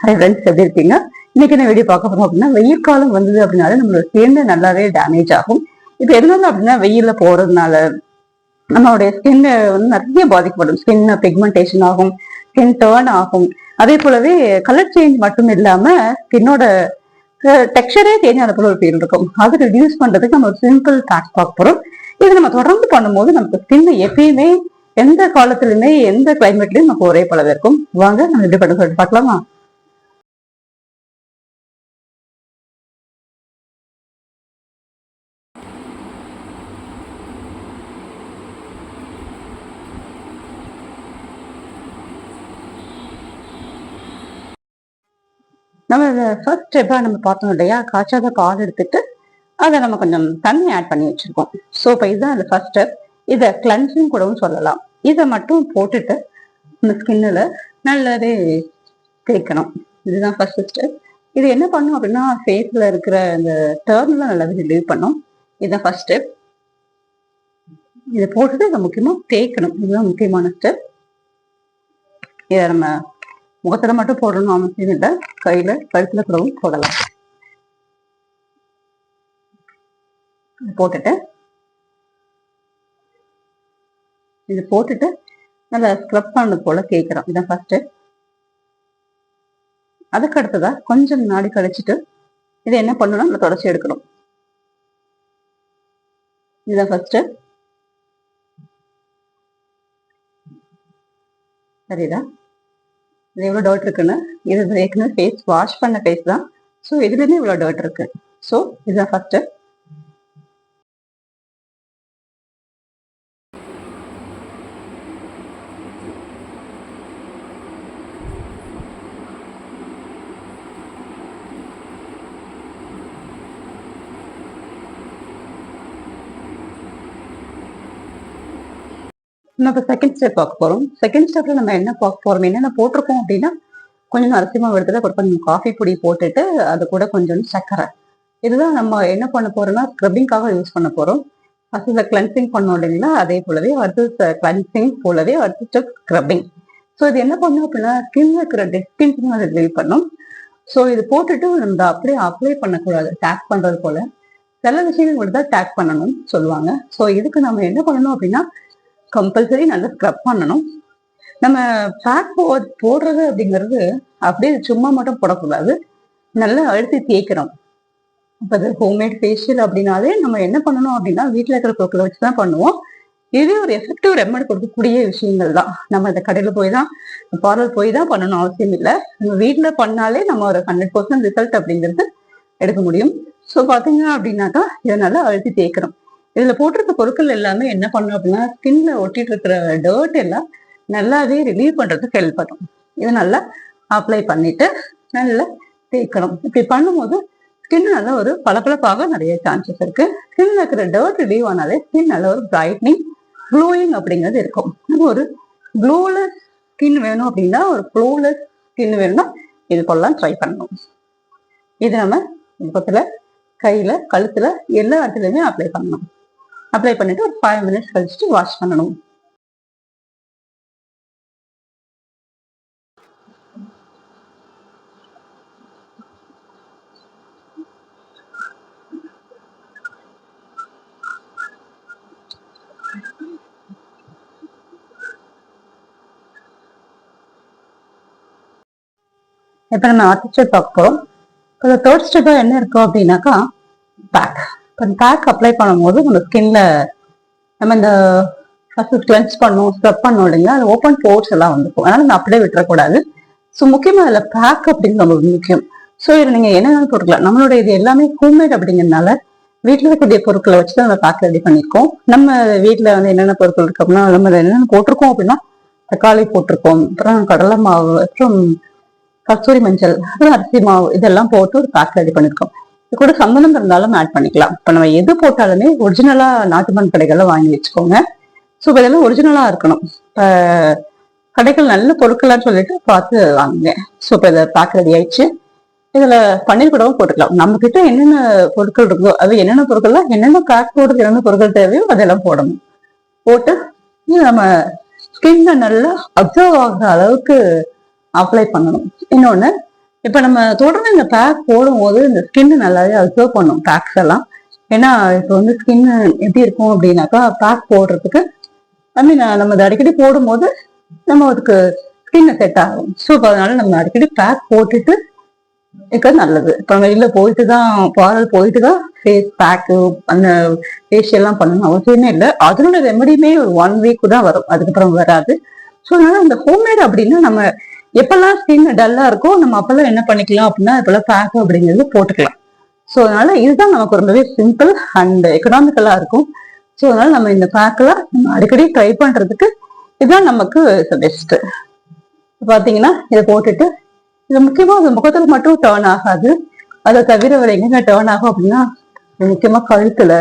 Hi friends எப்படி இருக்கீங்க? இன்னைக்கு என்ன வீடியோ பார்க்க போறோம் அப்படின்னா வெயில் காலம் வந்தது அப்படின்னாலே நம்மளோட ஸ்கின் நல்லாவே டேமேஜ் ஆகும். இப்போ எதனால அப்படின்னா வெயில்ல போறதுனால நம்மளுடைய ஸ்கின் வந்து நிறைய பாதிக்கப்படும். ஸ்கின் பிக்மெண்டேஷன் ஆகும் ஸ்கின் டேர்ன் ஆகும். அதே போலவே கலர் சேஞ்ச் மட்டும் இல்லாம ஸ்கின்னோட டெக்ஸ்சரே சேஞ்ச் போல ஒரு ஃபீல் இருக்கும். அது ரிடியூஸ் பண்றதுக்கு நம்ம ஒரு சிம்பிள் ஃபேக்ட் பார்க்க போறோம். இது நம்ம தொடர்ந்து பண்ணும்போது நமக்கு ஸ்கின் எப்பயுமே எந்த காலத்துலயுமே எந்த கிளைமேட்லயும் நமக்கு ஒரே போலவே இருக்கும். வாங்க நம்ம எப்படி பண்ண சொல்லிட்டு பார்க்கலாமா? நம்ம ஃபர்ஸ்ட் ஸ்டெப்பாக நம்ம பார்த்தோம் இல்லையா? காய்ச்சாத பால் எடுத்துட்டு அதை நம்ம கொஞ்சம் தண்ணி ஆட் பண்ணி வச்சிருக்கோம். ஸோ இப்போ இதுதான் அந்த ஃபர்ஸ்ட் ஸ்டெப் இதை கிளன்சிங் கூடவும் சொல்லலாம். இதை மட்டும் போட்டுட்டு நம்ம ஸ்கின்னில் நல்லாவே தேய்க்கணும். இதுதான் ஃபர்ஸ்ட் ஸ்டெப் இது என்ன பண்ணும் அப்படின்னா ஃபேஸில் இருக்கிற அந்த டேர்ன்லாம் நல்லாவே ரிலீவ் பண்ணும். இதுதான் ஃபர்ஸ்ட் ஸ்டெப் இதை போட்டுட்டு இதை முக்கியமாக தேய்க்கணும். இதுதான் முக்கியமான ஸ்டெப் இதை நம்ம முகத்தில் மட்டும் போடணும் அவசியம் இல்லை. கையில கழுத்துல கூடவும் போடலாம். போட்டுட்டு இது போட்டுட்டு நல்லா ஸ்க்ரப் பண்ணது போல கேட்குறோம் இதான் ஃபர்ஸ்ட் அதுக்கு அடுத்ததா கொஞ்சம் நாடி கழிச்சிட்டு இதை என்ன பண்ணணும் நம்ம தொடச்சி எடுக்கணும். இதுதான் ஃபர்ஸ்ட் சரிதா இது எவ்வளோ டவுட் இருக்குன்னு? இது ஏற்கனவே ஃபேஸ் வாஷ் பண்ண ஃபேஸ் தான். ஸோ இதுலேயுமே இவ்வளோ டவுட் இருக்கு. ஸோ இதுதான் ஃபஸ்ட்டு நம்ம செகண்ட் ஸ்டெப் பார்க்க போகிறோம் செகண்ட் ஸ்டெப்ல நம்ம என்ன பார்க்க போறோம்? என்னென்ன போட்டிருக்கோம் அப்படின்னா கொஞ்சம் அரிசி மாவு கொஞ்சம் காஃபி பொடி போட்டுட்டு அது கூட கொஞ்சம் சர்க்கரை. இதுதான் நம்ம என்ன பண்ண போறோம்னா ஸ்க்ரப்பிங்காக யூஸ் பண்ண போறோம். ஃபர்ஸ்ட் இந்த கிளென்சிங் பண்ணோம் இல்லைங்களா? அதே போலவே அடுத்து கிளென்சிங் போலவே அடுத்து ஸ்டெப் ஸ்க்ரப்பிங் ஸோ இது என்ன பண்ணும் அப்படின்னா ஸ்கின்ல இருக்கிற டெஸ்டின்ஸும் அதை ரிலீவ் பண்ணும். ஸோ இது போட்டுட்டு நம்ம அப்படியே அப்ளை பண்ணக்கூடாது. டேக் பண்றது போல. சில விஷயங்கள் மட்டும் தான் டேக் பண்ணணும்னு சொல்லுவாங்க. ஸோ இதுக்கு நம்ம என்ன பண்ணணும் அப்படின்னா கம்பல்சரி நல்லா ஸ்க்ரப் பண்ணணும். நம்ம பேக் போ போடுறது அப்படிங்கிறது அப்படியே சும்மா மட்டும் போடக்கூடாது. நல்லா அழுத்தி தேய்க்கிறோம் இப்போ அது ஹோம்மேட் ஃபேஷியல் அப்படின்னாலே நம்ம என்ன பண்ணணும் அப்படின்னா வீட்டில் இருக்கிற பொருட்களை வச்சு தான் பண்ணுவோம். இதே ஒரு எஃபெக்டிவ் ரெமெடி கொடுக்கக்கூடிய விஷயங்கள் தான். நம்ம இந்த கடையில் போய் தான் பார்லர் போய் தான் பண்ணணும் அவசியம் இல்லை. நம்ம வீட்டில் பண்ணாலே நம்ம ஒரு ஹண்ட்ரட் பர்சன்ட் ரிசல்ட் அப்படிங்கிறது எடுக்க முடியும். ஸோ பார்த்தீங்க அப்படின்னாக்கா இதை நல்லா அழுத்தி தேய்க்கிறோம் இதுல போட்டிருக்க பொருட்கள் எல்லாமே என்ன பண்ணும் அப்படின்னா ஸ்கின்ல ஒட்டிட்டு இருக்கிற டர்ட் எல்லாம் நல்லாவே ரிலீவ் பண்றதுக்கு ஹெல்ப் பண்ணும். இதை நல்லா அப்ளை பண்ணிட்டு நல்லா தேய்க்கணும். இப்படி பண்ணும்போது ஸ்கின் நல்லா ஒரு பளபளப்பாக நிறைய சான்சஸ் இருக்கு. ஸ்கின்ல இருக்கிற டர்ட் ரிலீவ் ஆனாலே ஸ்கின் நல்ல ஒரு பிரைட்னிங் க்ளோயிங் அப்படிங்கிறது இருக்கும். ஒரு க்ளோலெஸ் ஸ்கின் வேணும் அப்படின்னா ஒரு க்ளோலெஸ் ஸ்கின் வேணும்னா இது போலலாம் ட்ரை பண்ணணும். இது நம்ம முகத்துல கையில கழுத்துல எல்லா இடத்துலயுமே அப்ளை பண்ணணும். அப்ளை பண்ணிட்டு ஒரு ஃபைவ் மினிட்ஸ் கழிச்சுட்டு வாஷ் பண்ணணும். இப்போ நம்ம ஆர்டிஸ்ட் பார்க்க போகிறோம் இப்போ தேர்ட் ஸ்டெப்பாக என்ன இருக்கும் அப்படின்னாக்கா பேக் இப்போ பேக் அப்ளை பண்ணும்போது நம்ம ஸ்கின்ல நம்ம இந்த ஃபர்ஸ்ட் கிளென்ஸ் பண்ணும் ஸ்க்ரப் பண்ணோம் இல்லைங்களா? அது ஓப்பன் போர்ட்ஸ் எல்லாம் வந்துக்கும். அதனால நம்ம அப்படியே விட்டுறக்கூடாது. ஸோ முக்கியமாக அதில் பேக் அப்படிங்கிறது ரொம்ப முக்கியம். ஸோ இதில் நீங்கள் என்னென்ன பொருட்கள் நம்மளோட இது எல்லாமே ஹோம்மேட் அப்படிங்கிறதுனால வீட்டில் இருக்கக்கூடிய பொருட்களை வச்சு தான் நம்ம பேக் ரெடி பண்ணியிருக்கோம். நம்ம வீட்டில் வந்து என்னென்ன பொருட்கள் இருக்கு அப்படின்னா நம்ம என்னென்ன போட்டிருக்கோம் அப்படின்னா தக்காளி போட்டிருக்கோம் அப்புறம் கடலை மாவு அப்புறம் கஸ்தூரி மஞ்சள் அப்புறம் அரிசி மாவு இதெல்லாம் போட்டு ஒரு பேக் ரெடி பண்ணியிருக்கோம். கூட சம்மந்தம் இருந்தாலும் ஆட் பண்ணிக்கலாம். இப்போ நம்ம எது போட்டாலுமே ஒரிஜினலா நாட்டு மண் கடைகளில் வாங்கி வச்சுக்கோங்க. ஸோ இதெல்லாம் ஒரிஜினலா இருக்கணும். இப்போ கடைகள் நல்ல பொருட்கள்லாம் சொல்லிட்டு பார்த்து வாங்குங்க. ஸோ இப்போ இதை பேக் ரெடி ஆயிடுச்சு. இதில் பன்னீர் கூடவும் போட்டுக்கலாம். நம்ம கிட்ட என்னென்ன பொருட்கள் இருக்கோ அது என்னென்ன பொருட்கள்லாம் என்னென்ன பேக் போடுறது என்னென்ன பொருட்கள் தேவையோ அதெல்லாம் போடணும். போட்டு இது நம்ம ஸ்கின்ல நல்லா அப்சர்வ் ஆகிற அளவுக்கு அப்ளை பண்ணணும். இன்னொன்னு இப்ப நம்ம தொடர்ந்து இந்த பேக் போடும்போது இந்த ஸ்கின்னு நல்லாவே அப்சர்வ் பண்ணும் பேக்ஸ் எல்லாம். ஏன்னா இப்போ வந்து ஸ்கின் எப்படி இருக்கும் அப்படின்னாக்கா பேக் போடுறதுக்கு ஐ மீன் நம்ம அதை அடிக்கடி போடும்போது நம்ம அதுக்கு ஸ்கின்னு செட் ஆகும். ஸோ இப்போ அதனால நம்ம அடிக்கடி பேக் போட்டுட்டு இருக்கிறது நல்லது. இப்போ வெளியில் போயிட்டு தான் பார்லர் போயிட்டு தான் ஃபேஸ் பேக்கு அந்த ஃபேஷியல்லாம் பண்ணணும் அவசியமே இல்லை. அதனோட ரெமடியுமே ஒரு ஒன் வீக் தான் வரும். அதுக்கப்புறம் வராது. ஸோ அதனால அந்த ஹோம்மேட் அப்படின்னா நம்ம எப்பெல்லாம் ஸ்கின் டல்லா இருக்கோ நம்ம அப்பெல்லாம் என்ன பண்ணிக்கலாம் அப்படின்னா இப்பெல்லாம் பேக் அப்படிங்கிறது போட்டுக்கலாம். ஸோ அதனால இதுதான் நமக்கு ரொம்பவே சிம்பிள் அண்ட் எக்கனாமிக்கலா இருக்கும். ஸோ அதனால நம்ம இந்த பேக்கெல்லாம் நம்ம அடிக்கடி ட்ரை பண்றதுக்கு இதுதான் நமக்கு பெஸ்ட் பாத்தீங்கன்னா இதை போட்டுட்டு இது முக்கியமா அது முகத்தில் மட்டும் டேர்ன் ஆகாது. அதை தவிர வேற எங்க டேர்ன் ஆகும் அப்படின்னா முக்கியமா கழுத்துல.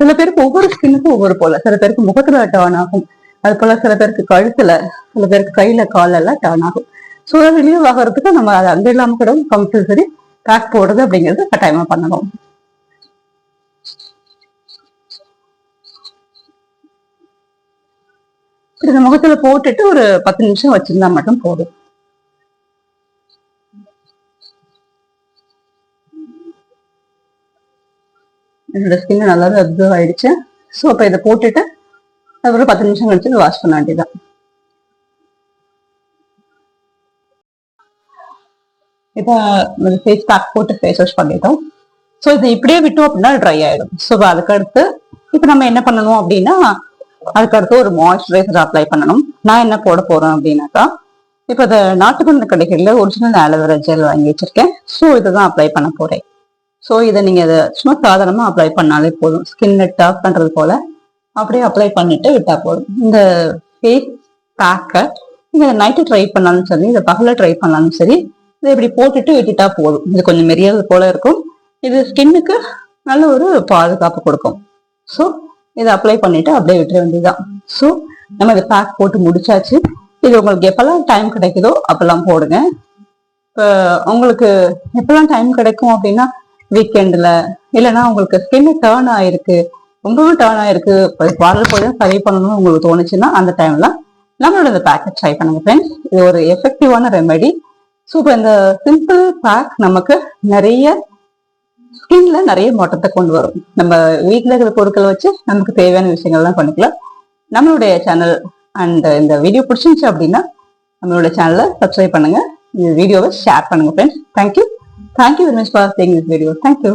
சில பேருக்கு ஒவ்வொரு ஸ்கின்னுக்கும் ஒவ்வொரு போல. சில பேருக்கு முகத்துல டேர்ன் ஆகும். அது போல சில பேருக்கு கழுத்துல சில பேருக்கு கையில காலெல்லாம் டேர்ன் ஆகும். சுய ரிலீவ் ஆகிறதுக்கு நம்ம அது அங்க இல்லாம கூட கம்பல்சரி பேக் போடுறது அப்படிங்கிறது கட்டாயமா பண்ணணும். இந்த முகத்துல போட்டுட்டு ஒரு பத்து நிமிஷம் வச்சிருந்தா மட்டும் போதும். என்னோட ஸ்கின் நல்லாவே அப்சர்வ் ஆயிடுச்சு. ஸோ அப்போ இதை போட்டுட்டு அதுக்கப்புறம் பத்து நிமிஷம் கழிச்சு வாஷ் பண்ண வேண்டியதான் இதை ஃபேஸ் பேக் போட்டு ஃபேஸ் வாஷ் பண்ணிட்டோம். ஸோ இதை இப்படியே விட்டோம் அப்படின்னா ட்ரை ஆயிடும். ஸோ அதுக்கடுத்து இப்போ நம்ம என்ன பண்ணணும் அப்படின்னா அதுக்கடுத்து ஒரு மாய்ஸ்சரைசர் அப்ளை பண்ணணும். நான் என்ன போட போறேன் அப்படின்னாக்கா இப்போ அதை நாட்டுமருந்து கடைகளில் ஒரிஜினல் ஆலோவேரா ஜெல் வாங்கி வச்சிருக்கேன். ஸோ இதை தான் அப்ளை பண்ண போறேன். ஸோ இதை நீங்க அதை சும்மா சாதாரணமாக அப்ளை பண்ணாலே போதும். ஸ்கின்னை டாப் பண்றது போல அப்படியே அப்ளை பண்ணிட்டு விட்டா போதும். இந்த ஃபேஸ் பேக்கை நீங்கள் நைட்டு ட்ரை பண்ணாலும் சரி இதை பகலை ட்ரை பண்ணாலும் சரி இதை இப்படி போட்டுட்டு விட்டுட்டா போதும். இது கொஞ்சம் மெரியாத போல இருக்கும். இது ஸ்கின்னுக்கு நல்ல ஒரு பாதுகாப்பு கொடுக்கும். ஸோ இதை அப்ளை பண்ணிட்டு அப்படியே விட்டுற வேண்டியதுதான். ஸோ நம்ம இதை பேக் போட்டு முடிச்சாச்சு. இது உங்களுக்கு எப்பெல்லாம் டைம் கிடைக்குதோ அப்பெல்லாம் போடுங்க. இப்போ உங்களுக்கு எப்பெல்லாம் டைம் கிடைக்கும் அப்படின்னா வீக்கெண்டில் இல்லைன்னா உங்களுக்கு ஸ்கின் டேர்ன் ஆயிருக்கு. ரொம்பவும் டேர்ன் ஆயிருக்கு. பார்லர் போய் தான் சரி பண்ணணும்னு உங்களுக்கு தோணுச்சுன்னா அந்த டைம்ல நம்மளோட இந்த பேக்கெட் ட்ரை பண்ணுங்க ஃப்ரெண்ட்ஸ் இது ஒரு எஃபெக்டிவான ரெமெடி ஸோ இப்போ இந்த சிம்பிள் பேக் நமக்கு நிறைய ஸ்கின்ல நிறைய மாற்றத்தை கொண்டு வரும். நம்ம வீட்டில் இருக்கிற பொருட்களை வச்சு நமக்கு தேவையான விஷயங்கள்லாம் பண்ணிக்கலாம். நம்மளுடைய சேனல் அண்ட் இந்த வீடியோ பிடிச்சிருந்துச்சு அப்படின்னா நம்மளோட சேனலை சப்ஸ்கிரைப் பண்ணுங்க. இந்த வீடியோவை ஷேர் பண்ணுங்க friends thank you thank you very much for sharing this video thank you